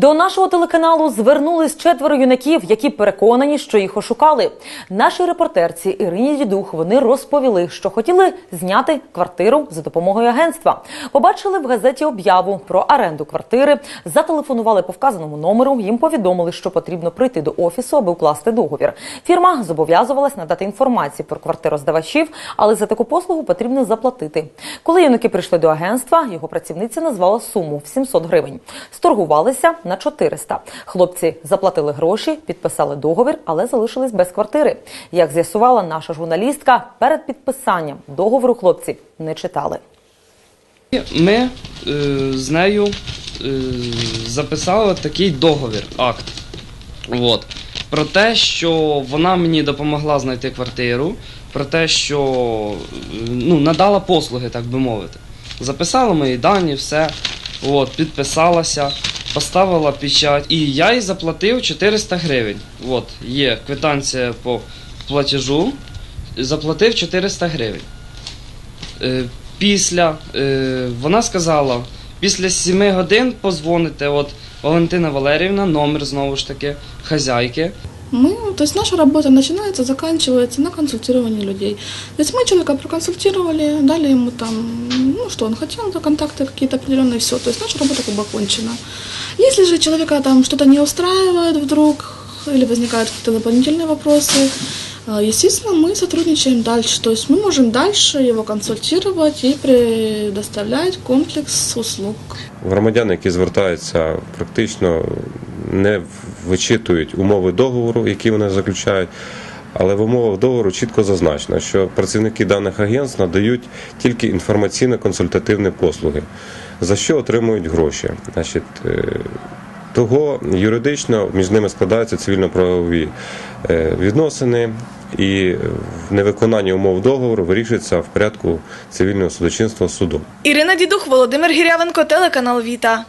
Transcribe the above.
До нашого телеканалу звернулись четверо юнаків, які переконані, що їх ошукали. Нашій репортерці Ірині Дідух вони розповіли, що хотіли зняти квартиру за допомогою агентства. Побачили в газеті об'яву про оренду квартири, зателефонували по вказаному номеру. Їм повідомили, що потрібно прийти до офісу, аби укласти договір. Фірма зобов'язувалась надати інформацію про квартироздавачів, але за таку послугу потрібно заплатити. Коли юнаки прийшли до агентства, його працівниця назвала суму в 700 гривень. Сторгувалися на 400. Хлопці заплатили гроші, підписали договір, але залишились без квартири. Як з'ясувала наша журналістка, перед підписанням договору хлопці не читали. Ми е, з нею е, записали такий договір, акт. От. Про те, що вона мені допомогла знайти квартиру, про те, що е, ну, надала послуги, так би мовити. Записала мої дані, все. От, підписалася, поставила печать. І я їй заплатив 400 гривень. От, є квитанція по платежу. Заплатив 400 гривень. Е, Після е, вона сказала, після 7 годин позвоните, от Валентина Валеріївна, номер знову ж таки, хазяйки. Мы, то есть наша работа начинается, заканчивается на консультировании людей. То есть мы человека проконсультировали, дали ему там, ну что он хотел, это контакты какие-то определенные, все. То есть наша работа как бы окончена. Если же человека там что-то не устраивает вдруг, или возникают какие-то дополнительные вопросы, э, естественно, мы сотрудничаем дальше. То есть мы можем дальше его консультировать и предоставлять комплекс услуг. Громадяни, які звертаються, практично не вичитують умови договору, які вони заключають. Але в умовах договору чітко зазначено, що працівники даних агентств надають тільки інформаційно-консультативні послуги, за що отримують гроші. Значить, е, того юридично між ними складаються цивільно-правові е, відносини, і в невиконанні умов договору вирішується в порядку цивільного судочинства судом. Ірина Дідух, Володимир Гірявенко, телеканал Віта.